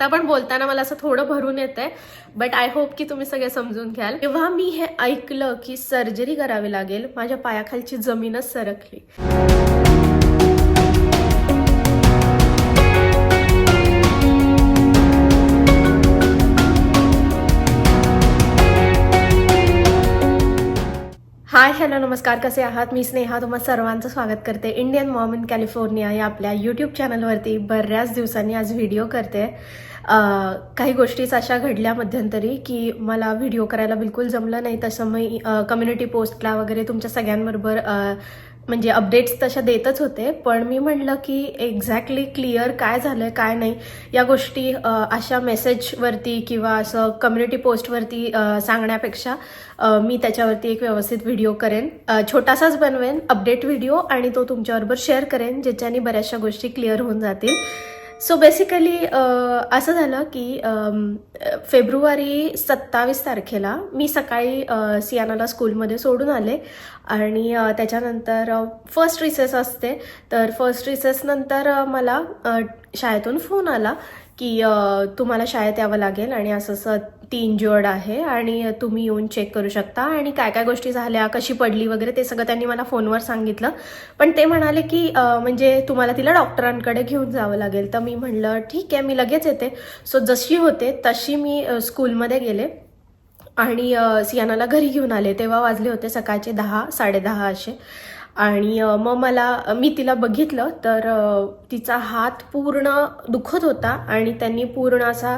आत्ता पण बोलताना मला असं थोडं भरून येत आहे बट आय होप की तुम्ही सगळे समजून घ्याल. तेव्हा मी हे ऐकलं की सर्जरी करावी लागेल माझ्या पायाखालची जमीनच सरकली. हाय हॅलो नमस्कार कसे आहात? मी स्नेहा तुम्हा सर्वांचं स्वागत करते. इंडियन मॉम इन कॅलिफोर्निया या आपल्या यूट्यूब चॅनलवरती बऱ्याच दिवसांनी आज व्हिडिओ करते. आहे काही गोष्टीच अशा घडल्या मध्यंतरी की मला व्हिडिओ करायला बिलकुल जमलं नाही. तसं मी कम्युनिटी पोस्टला वगैरे तुमच्या सगळ्यांबरोबर म्हणजे अपडेट्स तशा देतच होते. पण मी म्हणलं की एक्झॅक्टली क्लिअर काय झालं काय नाही या गोष्टी अशा मेसेजवरती किंवा असं कम्युनिटी पोस्टवरती सांगण्यापेक्षा मी त्याच्यावरती एक व्यवस्थित व्हिडिओ करेन. छोटासाच बनवेन अपडेट व्हिडिओ आणि तो तुमच्याबरोबर शेअर करेन ज्याच्याने बऱ्याचशा गोष्टी क्लिअर होऊन जातील. सो बेसिकली uh, असं झालं की um, फेब्रुवारी सत्तावीस तारखेला मी सकाळी uh, सियानाला स्कूलमध्ये सोडून आले. आणि uh, त्याच्यानंतर फर्स्ट रिसेस असते. तर फर्स्ट रिसेसनंतर मला शाळेतून फोन आला. की तुम्हाला शाळेत यावं लागेल आणि असं असं ती इंज्युअर्ड आहे आणि तुम्ही येऊन चेक करू शकता. आणि काय काय गोष्टी झाल्या कशी पडली वगैरे ते सगळं त्यांनी मला फोनवर सांगितलं. पण ते म्हणाले की म्हणजे तुम्हाला तिला डॉक्टरांकडे घेऊन जावं लागेल. तर मी म्हणलं ठीक आहे मी लगेच येते. सो जशी होते तशी मी स्कूलमध्ये गेले. आणि सियानाला घरी घेऊन आले. तेव्हा वाजले होते सकाळचे दहा साडेदहा असे. आणि मग मला मी तिला बघितलं तर तिचा हात पूर्ण दुखत होता आणि त्यांनी पूर्ण असा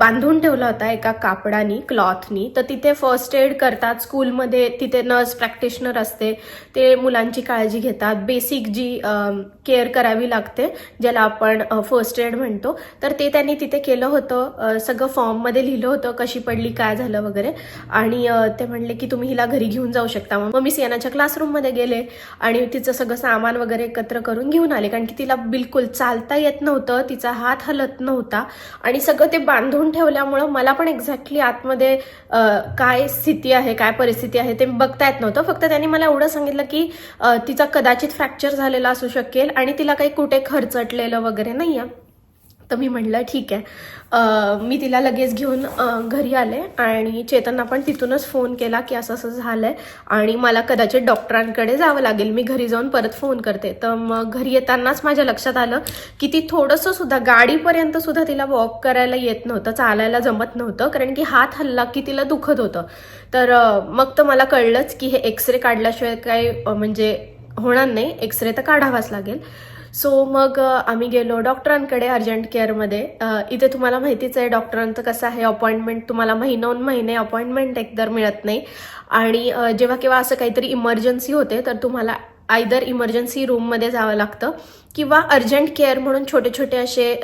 बांधून ठेवला होता एका कापडानी क्लॉथनी. तर तिथे फर्स्ट एड करतात स्कूलमध्ये तिथे नर्स प्रॅक्टिशनर असते ते मुलांची काळजी घेतात. बेसिक जी केअर करावी लागते ज्याला आपण फर्स्ट एड म्हणतो तर ते त्यांनी तिथे केलं होतं. सगळं फॉर्ममध्ये लिहिलं होतं कशी पडली काय झालं वगैरे. आणि ते म्हणले की तुम्ही हिला घरी घेऊन जाऊ शकता. मग मी सियानाच्या क्लासरूममध्ये गेले. आणि तिचं सगळं सामान वगैरे एकत्र करून घेऊन आले. कारण की तिला बिलकुल चालता येत नव्हतं तिचा हात हलत नव्हता. आणि सगळं ते बांधून ठेवल्यामुळं मला पण एक्झॅक्टली आतमध्ये काय स्थिती आहे काय परिस्थिती आहे ते बघता येत नव्हतं. फक्त त्यांनी मला एवढं सांगितलं की तिचा कदाचित फ्रॅक्चर झालेला असू शकेल आणि तिला काही कुठे खरचटलेलं वगैरे नाही आहे तर मी म्हटलं ठीक आहे. मी तिला लगेच घेऊन घरी आले आणि चेतनना पण तिथूनच फोन केला की असं असं झालं आहे आणि मला कदाचित डॉक्टरांकडे जावं लागेल. मी घरी जाऊन परत फोन करते. तर मग घरी येतानाच माझ्या लक्षात आलं की ती थोडंसं सुद्धा गाडीपर्यंत सुद्धा तिला वॉक करायला येत नव्हतं चालायला जमत नव्हतं कारण की हात हल्ला की तिला दुखत होतं. तर मग तर मला कळलंच की हे एक्सरे काढल्याशिवाय काय म्हणजे होणार नाही. एक्सरे तर काढावाच लागेल. सो मग आम्ही गेलो डॉक्टरांकडे अर्जंट केअरमध्ये. इथे तुम्हाला माहितीच आहे डॉक्टरांचं कसं आहे अपॉइंटमेंट तुम्हाला महिनोन महिने अपॉइंटमेंट एकतर मिळत नाही. आणि जेव्हा केव्हा असं काहीतरी इमर्जन्सी होते तर तुम्हाला आयदर इमर्जन्सी रूममध्ये जावं लागतं किंवा अर्जंट केअर म्हणून छोटे छोटे असे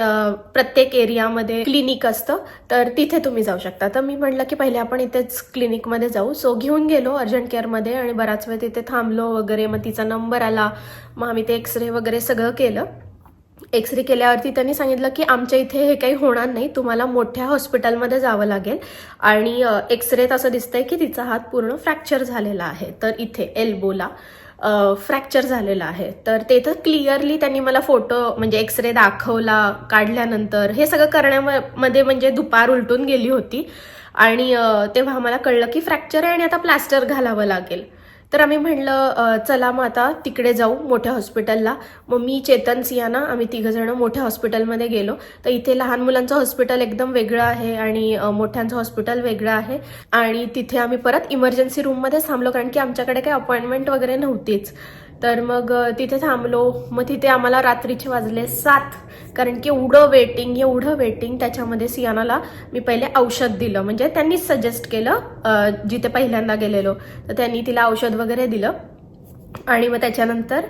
प्रत्येक एरियामध्ये क्लिनिक असतं तर तिथे तुम्ही जाऊ शकता. तर मी म्हटलं की पहिले आपण इथेच क्लिनिकमध्ये जाऊ. सो घेऊन गेलो अर्जंट केअरमध्ये आणि बराच वेळ तिथे थांबलो वगैरे मग तिचा नंबर आला मग आम्ही ते एक्सरे वगैरे सगळं केलं. एक्सरे केल्यावरती त्यांनी सांगितलं की आमच्या इथे हे काही होणार नाही तुम्हाला मोठ्या हॉस्पिटलमध्ये जावं लागेल. आणि एक्सरेत असं दिसतंय की तिचा हात पूर्ण फ्रॅक्चर झालेला आहे. तर इथे एल्बोला. फ्रॅक्चर झालेलं आहे. तर ते तर क्लिअरली त्यांनी मला फोटो म्हणजे एक्सरे दाखवला काढल्यानंतर. हे सगळं करण्यामध्ये म्हणजे दुपार उलटून गेली होती. आणि तेव्हा आम्हाला कळलं की फ्रॅक्चर आहे आणि आता प्लास्टर घालावं लागेल. तर आम्ही म्हणलं चला मग आता तिकडे जाऊ मोठ्या हॉस्पिटलला. मग मी चेतन सियाना आम्ही तिघंजणं मोठ्या हॉस्पिटलमध्ये गेलो. तर इथे लहान मुलांचं हॉस्पिटल एकदम वेगळं आहे आणि मोठ्यांचं हॉस्पिटल वेगळं आहे. आणि तिथे आम्ही परत इमर्जन्सी रूममध्ये थांबलो कारण की आमच्याकडे काही अपॉइंटमेंट वगैरे नव्हतीच. तर मग तिथे थांबलो. मग तिथे आम्हाला रात्रीचे वाजले सात. कारण की एवढं वेटिंग एवढं वेटिंग त्याच्यामध्ये सियानाला मी पहिले औषध दिलं. म्हणजे त्यांनीच सजेस्ट केलं जिथे पहिल्यांदा गेलेलो. तर त्यांनी तिला औषध वगैरे दिलं. आणि मग त्याच्यानंतर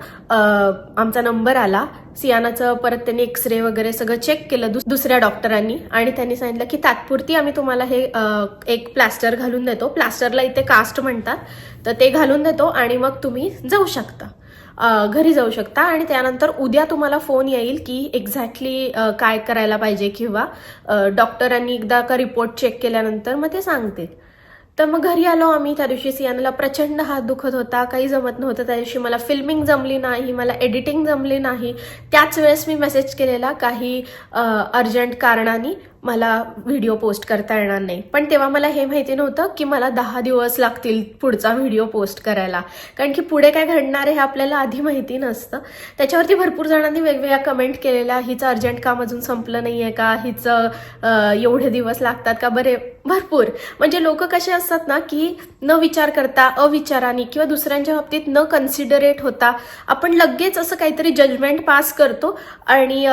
आमचा नंबर आला. सियानाचं परत त्यांनी एक्सरे वगैरे सगळं चेक केलं दुस- दुसऱ्या डॉक्टरांनी आणि त्यांनी सांगितलं की तात्पुरती आम्ही तुम्हाला हे एक प्लास्टर घालून देतो. प्लास्टरला इथे कास्ट म्हणतात. तर ते घालून देतो आणि मग तुम्ही जाऊ शकता. घरी जाऊ शकता. आणि त्यानंतर उद्या तुम्हाला फोन येईल की एक्झॅक्टली काय करायला पाहिजे किंवा डॉक्टरांनी एकदा का रिपोर्ट चेक केल्यानंतर मग ते सांगतील. तर मग घरी आलो आम्ही. त्या दिवशी सियानाला प्रचंड हात दुखत होता. काही जमत नव्हतं. त्या दिवशी मला फिल्मिंग जमली नाही मला एडिटिंग जमली नाही. त्याच वेळेस मी मेसेज केलेला काही अर्जंट कारणाने. मला व्हिडिओ पोस्ट करता येणार नाही. पण तेव्हा मला हे माहिती नव्हतं की मला दहा दिवस लागतील पुढचा व्हिडिओ पोस्ट करायला. कारण की पुढे काय घडणार आहे हे आपल्याला आधी माहिती नसतं. त्याच्यावरती भरपूर जणांनी वेगवेगळ्या कमेंट केलेल्या हिचं अर्जंट काम अजून संपलं नाही आहे का? हिचं एवढे दिवस लागतात का? बरे भरपूर. म्हणजे लोक कसे असतात ना की न विचार करता अविचाराने किंवा दुसऱ्यांच्या बाबतीत न कन्सिडरेट होता आपण लगेच असं काहीतरी जजमेंट पास करतो आणि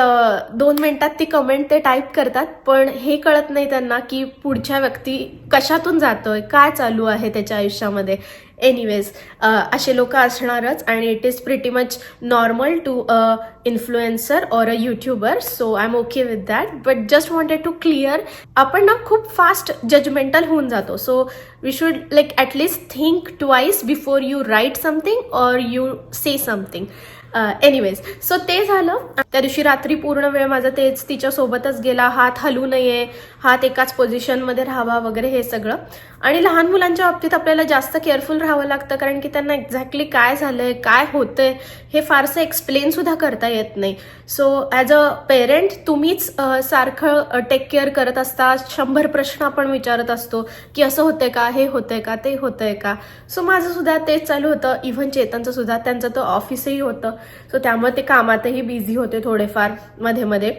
दोन मिनिटात ती कमेंट ते टाईप करतात. पण पण हे कळत नाही त्यांना की पुढच्या व्यक्ती कशातून जातोय काय चालू आहे त्याच्या आयुष्यामध्ये. एनिवेज असे लोक असणारच आणि it is pretty much normal to a influencer और a YouTuber so I am okay with that but just wanted to clear आपण ना खूप फास्ट जजमेंटल होऊन जातो. So we should like at least think twice before you write something और you say something anyways so ते झालं. त्या दिवशी रात्री पूर्ण वेळ माझा तेच तिच्यासोबतच गेला. हात हलू नये हात एकाच पोझिशनमध्ये राहावा वगैरे हे सगळं. आणि लहान मुलांच्या बाबतीत आपल्याला जास्त केअरफुल राहावं लागतं कारण की त्यांना एक्झॅक्टली काय झालंय काय होतंय हे फारसं एक्सप्लेन सुद्धा करता येत नाही. सो ॲज अ पेरेंट तुम्हीच सारखं टेक केअर करत असता. शंभर प्रश्न आपण विचारत असतो की असं होतंय का हे होतंय का ते होतंय का? सो माझं सुद्धा तेच चालू होतं. इव्हन चेतनचं सुद्धा. त्यांचं तर ऑफिसही होतं. सो त्यामुळे ते कामातही बिझी होते थोडेफारमध्ये मध्ये.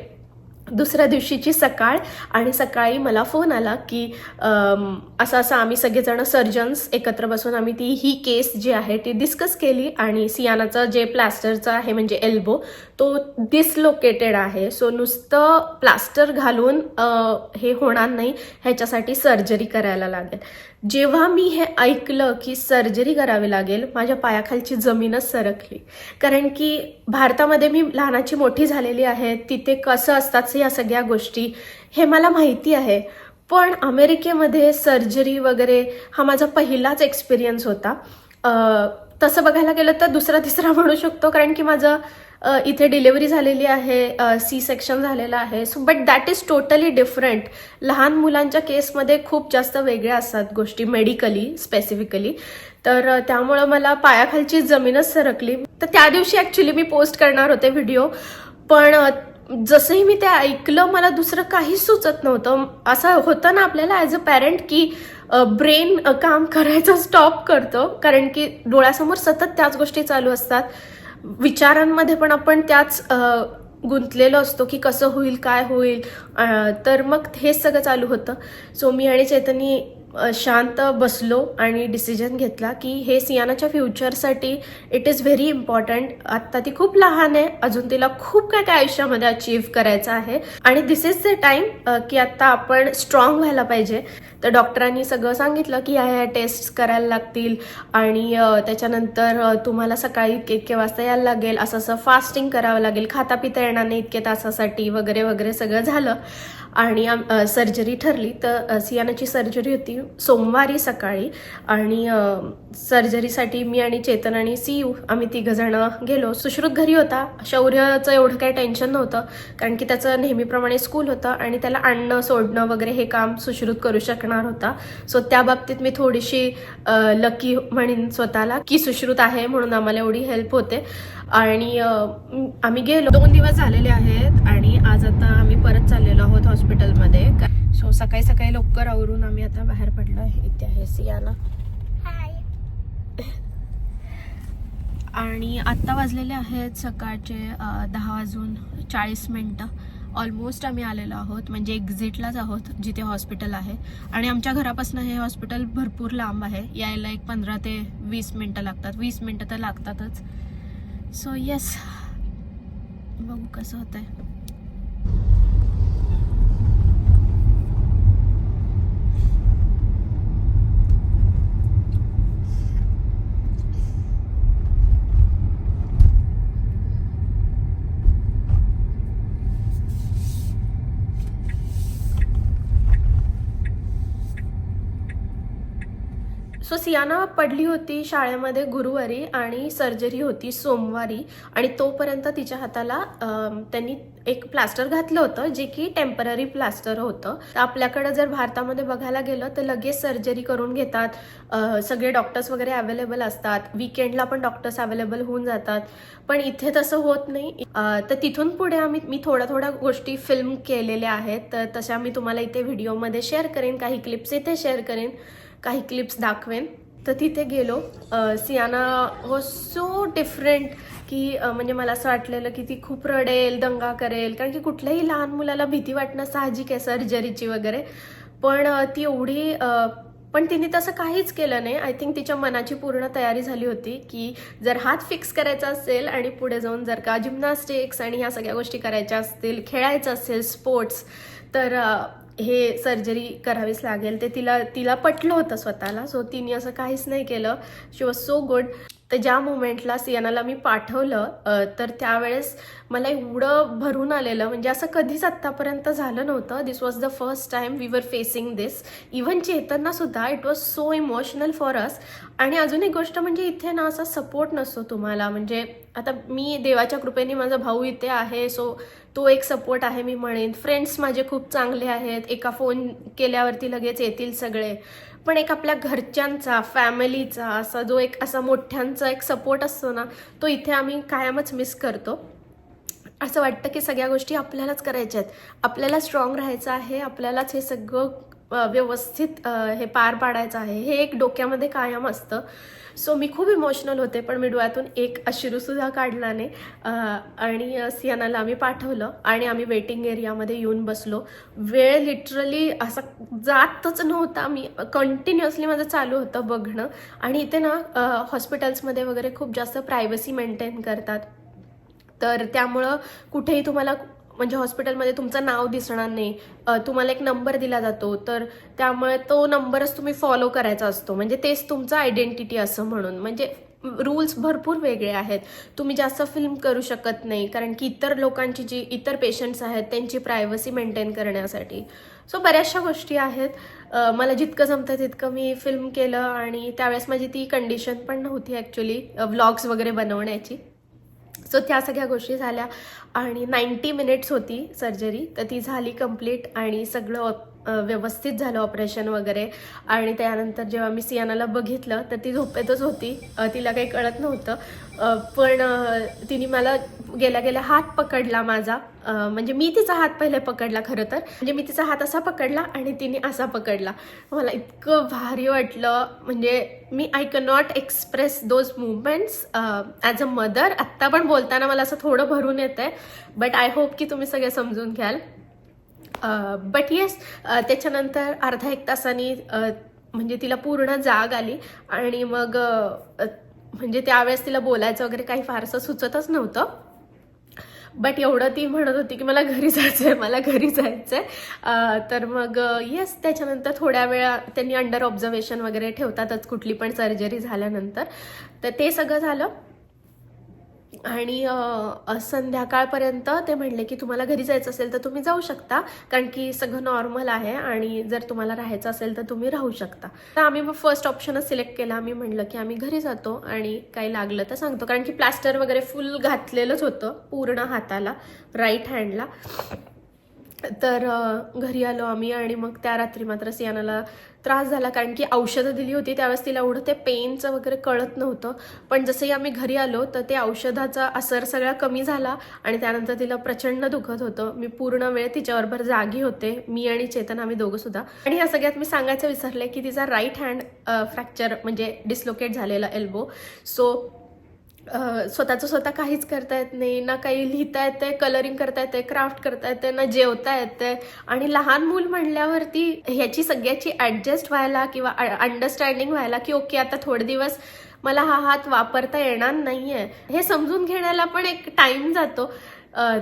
दुसऱ्या दिवशीची सकाळ आणि सकाळी मला फोन आला की असं असं आम्ही सगळेजण सर्जन्स एकत्र बसून आम्ही ती ही केस जी आहे ती डिस्कस केली आणि सियानाचं जे प्लास्टरचं आहे म्हणजे एल्बो तो डिसलोकेटेड आहे. सो नुसतं प्लास्टर घालून हे होणार नाही. ह्याच्यासाठी सर्जरी करायला लागेल. जेव्हा मी हे ऐकलं की सर्जरी करावी लागेल माझ्या पायाखालची जमीनच सरकली. कारण की भारतामध्ये मी लहानाची मोठी झालेली आहे तिथे कसं असतात या सगळ्या गोष्टी हे मला माहिती आहे. पण अमेरिकेमध्ये सर्जरी वगैरे हा माझा पहिलाच एक्सपिरियन्स होता. तसं बघायला गेलं तर दुसरा तिसरा म्हणू शकतो कारण की माझं इथे डिलिव्हरी झालेली आहे सी सेक्शन झालेलं आहे. So but that is totally different लहान मुलांच्या केसमध्ये खूप जास्त वेगळ्या असतात गोष्टी मेडिकली स्पेसिफिकली तर त्यामुळं मला पायाखालची जमीनच सरकली. तर त्या दिवशी ॲक्च्युली मी पोस्ट करणार होते व्हिडिओ पण जसंही मी ते ऐकलं मला दुसरं काहीच सुचत नव्हतं. असं होतं ना आपल्याला ॲज अ पॅरेंट की ब्रेन काम करायचं स्टॉप करतो. कारण की डोळ्यासमोर सतत त्याच गोष्टी चालू असतात. विचारांमध्ये पण आपण त्याच गुंतलेलो असतो की कसं होईल काय होईल. तर मग हेच सगळं चालू होतं. सो मी आणि चैतन्य शांत बसलो आणि डिसिजन घेतला की हे सियानाच्या फ्युचरसाठी इट इज व्हेरी इम्पॉर्टंट आत्ता ती खूप लहान आहे. अजून तिला खूप काय काय आयुष्यामध्ये अचीव्ह करायचं आहे. आणि दिस इज द टाइम की आत्ता आपण स्ट्रॉंग व्हायला पाहिजे. तर डॉक्टरांनी सगळं सांगितलं की ह्या ह्या टेस्ट करायला लागतील. आणि त्याच्यानंतर तुम्हाला सकाळी इतके इतके वाजता यायला लागेल. असं असं फास्टिंग करावं लागेल. खाता पिता येणार नाही इतके तासासाठी वगैरे वगैरे सगळं झालं. आणि सर्जरी ठरली तर सियानाची सर्जरी होती सोमवारी सकाळी. आणि सर्जरीसाठी मी आणि चेतन आणि सीयू आम्ही तिघंजणं गेलो. सुश्रुत घरी होता. शौर्याचं एवढं काही टेन्शन नव्हतं. कारण की त्याचं नेहमीप्रमाणे स्कूल होतं आणि त्याला आणणं सोडणं वगैरे हे काम सुश्रुत करू शकणार होता. सो त्या बाबतीत मी थोडीशी लकी म्हणेन स्वतःला की सुश्रुत आहे म्हणून आम्हाला एवढी हेल्प होते. आणि आम्ही गेलो. दोन दिवस झालेले आहेत आणि आज आता आम्ही परत चाललेलो आहोत हॉस्पिटलमध्ये. सो सकाळी सकाळी लवकर आवरून आम्ही आता बाहेर पडलो आहे. इथे आहे सियाना. आणि आत्ता वाजलेले आहेत सकाळचे दहा वाजून चाळीस मिनटं. ऑलमोस्ट आम्ही आलेलो आहोत म्हणजे एक्झिटलाच आहोत जिथे हॉस्पिटल आहे. आणि आमच्या घरापासून हे हॉस्पिटल भरपूर लांब आहे. यायला एक पंधरा ते वीस मिनटं लागतात. वीस मिनटं तर लागतातच. सो येस बघू कसं होतंय. सो सियाना पडली होती शाळेमध्ये गुरुवारी आणि सर्जरी होती सोमवारी आणि तोपर्यंत तिच्या हाताला त्यांनी एक प्लास्टर घातलं होतं जे की टेंपररी प्लास्टर होतं. तर आपल्याकडं जर भारतामध्ये बघायला गेलं तर लगेच सर्जरी करून घेतात. सगळे डॉक्टर्स वगैरे अवेलेबल असतात. विकेंडला पण डॉक्टर्स अवेलेबल होऊन जातात. पण इथे तसं होत नाही. तर तिथून पुढे आम्ही मी थोड्या थोड्या गोष्टी फिल्म केलेल्या आहेत. तर तशा मी तुम्हाला इथे व्हिडिओमध्ये शेअर करेन. काही क्लिप्स इथे शेअर करेन. काही क्लिप्स दाखवेन. तर तिथे गेलो. सियाना वॉज सो डिफरंट की म्हणजे मला असं वाटलेलं की ती खूप रडेल दंगा करेल. कारण की कुठल्याही लहान मुलाला भीती वाटणं साहजिक आहे सर्जरीची वगैरे. पण ती एवढी पण तिने तसं काहीच केलं नाही. आय थिंक तिच्या मनाची पूर्ण तयारी झाली होती की जर हात फिक्स करायचा असेल आणि पुढे जाऊन जर का जिम्नास्टिक्स आणि ह्या सगळ्या गोष्टी करायच्या असतील खेळायचं असेल स्पोर्ट्स तर हे सर्जरी करावीच लागेल. ते तिला तिला पटलं होतं स्वतःला. सो तिने असं काहीच नाही केलं. शी वॉज सो गुड तर ज्या मोमेंटला सियानाला मी पाठवलं तर त्यावेळेस मला एवढं भरून आलेलं. म्हणजे असं कधीच आत्तापर्यंत झालं नव्हतं. This was the first time we were facing this even चेतनना सुद्धा it was so emotional for us आणि अजून एक गोष्ट म्हणजे इथे ना असा सपोर्ट नसतो तुम्हाला. म्हणजे आता मी देवाच्या कृपेने माझा भाऊ इथे आहे. सो तो एक सपोर्ट आहे मी म्हणेन. फ्रेंड्स माझे खूप चांगले आहेत. एका फोन केल्यावरती लगेच येतील सगळे. पण एक आपल्या घरच्यांचा फॅमिलीचा असा जो एक असा मोठ्यांचा एक सपोर्ट असतो ना तो इथे आम्ही कायमच मिस करतो. असं वाटतं की सगळ्या गोष्टी आपल्यालाच करायच्या आहेत. आपल्याला स्ट्रॉंग राहायचं आहे. आपल्यालाच हे सगळं व्यवस्थित हे पार पाडायचं आहे. हे एक डोक्यामध्ये कायम असतं. सो मी खूप इमोशनल होते पण मी डोळ्यातून एक अश्रूसुद्धा काढला नाही. आणि सियानाला आम्ही पाठवलं आणि आम्ही वेटिंग एरियामध्ये येऊन बसलो. वेळ लिटरली असा जातच नव्हता. मी कंटिन्युअसली माझं चालू होतं बघणं. आणि इथे ना हॉस्पिटल्समध्ये वगैरे खूप जास्त प्रायव्हसी मेंटेन करतात. तर त्यामुळं कुठेही तुम्हाला म्हणजे हॉस्पिटलमध्ये तुमचं नाव दिसणार नाही. तुम्हाला एक नंबर दिला जातो. तर त्यामुळे तो नंबरच तुम्ही फॉलो करायचा असतो. म्हणजे तेच तुमचं आयडेंटिटी असं म्हणून. म्हणजे रूल्स भरपूर वेगळे आहेत. तुम्ही जास्त फिल्म करू शकत नाही. कारण की इतर लोकांची जी इतर पेशंट्स आहेत त्यांची प्रायव्हसी मेंटेन करण्यासाठी. सो बऱ्याचशा गोष्टी आहेत. मला जितकं जमतं तितकं मी फिल्म केलं आणि त्यावेळेस माझी ती कंडिशन पण नव्हती ॲक्च्युली व्लॉग्स वगैरे बनवण्याची. सो त्या सगळ्या गोष्टी झाल्या आणि नाईन्टी मिनिट्स होती सर्जरी तर ती झाली कंप्लीट आणि सगळं ऑप- व्यवस्थित झालं ऑपरेशन वगैरे. आणि त्यानंतर जेव्हा मी सियानाला बघितलं तर ती झोपेतच होती. तिला काही कळत नव्हतं. पण तिने मला गेल्या गेल्या हात पकडला माझा. म्हणजे मी तिचा हात पहिले पकडला खरं तर. म्हणजे मी तिचा हात असा पकडला आणि तिने असा पकडला. मला इतकं भारी वाटलं. म्हणजे मी I cannot express those movements as a mother आत्ता पण बोलताना मला असं थोडं भरून येत आहे बट आय होप की तुम्ही सगळे समजून घ्याल. बट येस त्याच्यानंतर अर्धा एक तासाने म्हणजे तिला पूर्ण जाग आली. आणि मग म्हणजे त्यावेळेस तिला बोलायचं वगैरे काही फारसं सुचतच नव्हतं. बट एवढं ती म्हणत होती की मला घरी जायचं आहे मला घरी जायचं आहे तर मग येस त्याच्यानंतर थोड्या वेळा त्यांनी अंडर ऑब्झर्वेशन वगैरे ठेवतातच कुठली पण सर्जरी झाल्यानंतर. तर ते सगळं झालं. आणि संध्याकाळपर्यंत ते म्हणले की तुम्हाला घरी जायचं असेल तर तुम्ही जाऊ शकता कारण की सगळं नॉर्मल आहे आणि जर तुम्हाला राहायचं असेल तर तुम्ही राहू शकता. तर आम्ही मग फर्स्ट ऑप्शनच सिलेक्ट केला. आम्ही म्हणलं की आम्ही घरी जातो आणि काही लागलं तर सांगतो. कारण की प्लास्टर वगैरे फुल घातलेलंच होतं पूर्ण हाताला राईट हँडला तर घरी आलो आम्ही आणि मग त्या रात्री मात्र सियानाला त्रास झाला कारण की औषधं दिली होती त्यावेळेस तिला एवढं ते पेनचं वगैरे कळत नव्हतं. पण जसंही आम्ही घरी आलो तर ते औषधाचा असर सगळा कमी झाला आणि त्यानंतर तिला प्रचंड दुखत होतं. मी पूर्ण वेळ तिच्याबरोबर जागी होते मी आणि चेतन आम्ही दोघं सुद्धा. आणि ह्या सगळ्यात मी सांगायचं विसरले की तिचा राईट हँड फ्रॅक्चर म्हणजे डिस्लोकेट झालेला एल्बो सो स्वतःचं स्वतः काहीच करता येत नाही ना काही लिहिता येते कलरिंग करता येते क्राफ्ट करता येते ना जेवता येते आणि लहान मूल म्हणल्यावरती ह्याची सगळ्याची ॲडजस्ट व्हायला किंवा अंडरस्टँडिंग व्हायला की ओके आता थोडे दिवस मला हा हात वापरता येणार नाहीये. हे समजून घेण्याला पण एक टाइम जातो.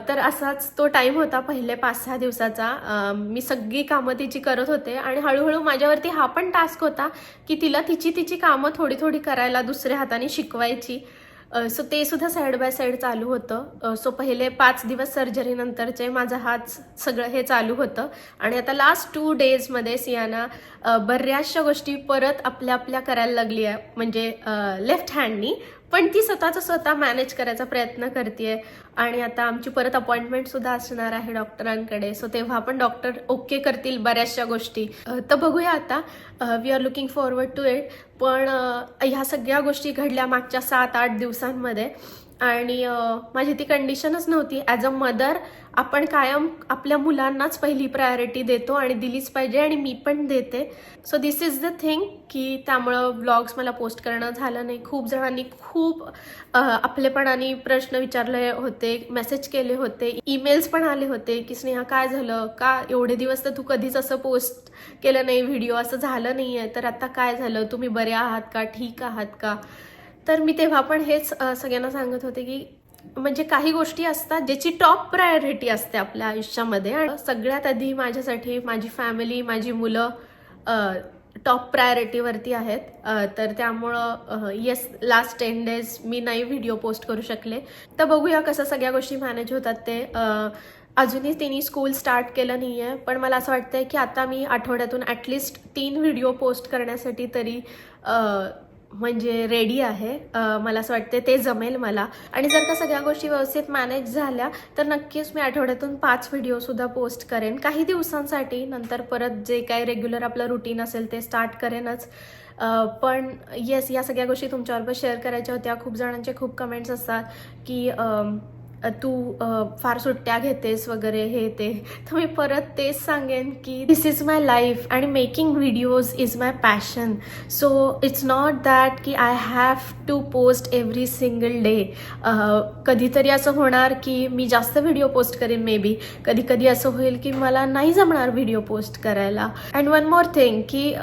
तर असाच तो टाइम होता पहिले पाच सहा दिवसाचा मी सगळी कामं तिची करत होते आणि हळूहळू माझ्यावरती हा पण टास्क होता की तिला तिची तिची कामं थोडी थोडी करायला दुसऱ्या हाताने शिकवायची. सो ते सुद्धा साईड बाय साईड चालू होतं. सो पहिले पाच दिवस सर्जरी नंतरचे माझा हात सगळं हे चालू होतं. आणि आता लास्ट टू डेजमध्ये सियाना बऱ्याचशा गोष्टी परत आपल्या आपल्या करायला लागली आहे. म्हणजे लेफ्ट हँडनी पण ती स्वतःचं स्वतः मॅनेज करायचा प्रयत्न करते आणि आता आमची परत अपॉइंटमेंट सुद्धा असणार आहे डॉक्टरांकडे सो तेव्हा पण डॉक्टर ओके करतील बऱ्याचशा गोष्टी. तर बघूया आता. We are looking forward to it पण ह्या सगळ्या गोष्टी घडल्या मागच्या सात आठ दिवसांमध्ये. आणि माझी ती कंडिशनच नव्हती. ॲज अ मदर आपण कायम आपल्या मुलांनाच पहिली प्रायोरिटी देतो आणि दिलीच पाहिजे आणि मी पण देते. So this is the thing की त्यामुळं व्लॉग्स मला पोस्ट करणं झालं नाही. खूप जणांनी खूप आपलेपणाने प्रश्न विचारले होते मेसेज केले होते ईमेल्स पण आले होते की स्नेहा काय झालं? का एवढे दिवस तर तू कधीच असं पोस्ट केलं नाही व्हिडिओ असं झालं नाही आहे तर आता काय झालं? तुम्ही बरे आहात का? ठीक आहात का? तर मी तेव्हा पण हेच सगळ्यांना सांगत होते की म्हणजे काही गोष्टी असतात ज्याची टॉप प्रायोरिटी असते आपल्या आयुष्यामध्ये. आणि सगळ्यात आधी माझ्यासाठी माझी फॅमिली माझी मुलं टॉप प्रायोरिटीवरती आहेत. तर त्यामुळं येस लास्ट टेन डेज मी नाही व्हिडिओ पोस्ट करू शकले. तर बघूया कसं सगळ्या गोष्टी मॅनेज होतात ते. अजूनही तिने स्कूल स्टार्ट केलं नाही आहे पण मला असं वाटतंय की आता मी आठवड्यातून ॲटलिस्ट तीन व्हिडिओ पोस्ट करण्यासाठी तरी म्हणजे रेडी आहे. मला असं वाटते ते जमेल मला. आणि जर का सगळ्या गोष्टी व्यवस्थित मॅनेज झाल्या तर नक्कीच मी आठवड्यातून पाच व्हिडिओसुद्धा पोस्ट करेन. काही दिवसांसाठी नंतर परत जे काही रेग्युलर आपलं रुटीन असेल ते स्टार्ट करेनच. पण येस या सगळ्या गोष्टी तुमच्याबरोबर शेअर करायच्या होत्या. खूप जणांचे खूप कमेंट्स असतात की तू फार सुट्ट्या घेतेस वगैरे हे ते. तर मी परत तेच सांगेन की दिस इज माय लाईफ आणि making videos is my passion so it's not that की I have to post every single day कधीतरी असं होणार की मी जास्त व्हिडिओ पोस्ट करेन मे बी कधी कधी असं होईल की मला नाही जमणार व्हिडिओ पोस्ट करायला. अँड वन मोर थिंग की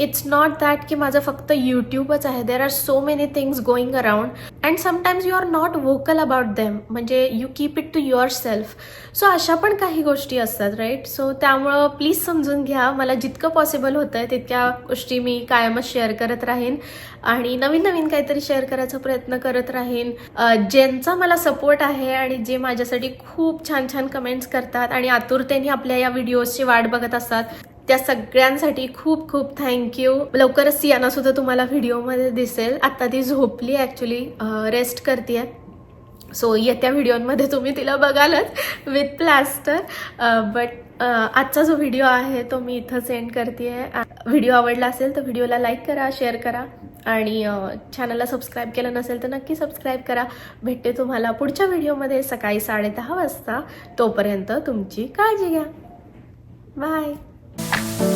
इट्स नॉट दॅट की माझं फक्त यूट्यूबच आहे. There are so many things going around and sometimes you are not vocal about them म्हणजे you keep it to yourself so अशा पण काही गोष्टी असतात राईट सो त्यामुळं प्लीज समजून घ्या. मला जितकं पॉसिबल होतं आहे तितक्या गोष्टी मी कायमच शेअर करत राहीन. आणि नवीन नवीन काहीतरी शेअर करायचा प्रयत्न करत राहीन. ज्यांचा मला सपोर्ट आहे आणि जे माझ्यासाठी खूप छान छान कमेंट्स करतात आणि आतुरतेने आपल्या या व्हिडिओजची वाट बघत असतात त्या सगळ्यांसाठी खूप खूप थँक्यू लवकरच सियाना सुद्धा तुम्हाला व्हिडिओमध्ये दिसेल. आता ती झोपली ॲक्च्युली रेस्ट करते सो येत्या व्हिडिओमध्ये तुम्ही तिला बघालच विथ प्लास्टर बट आजचा जो व्हिडिओ आहे तो मी इथं सेंड करते व्हिडिओ आवडला असेल तर व्हिडिओला लाईक करा शेअर करा. आणि चॅनलला सबस्क्राईब केलं नसेल तर नक्की सबस्क्राईब करा. भेटते तुम्हाला पुढच्या व्हिडिओमध्ये सकाळी साडेदहा वाजता. तोपर्यंत तुमची काळजी घ्या. Bye you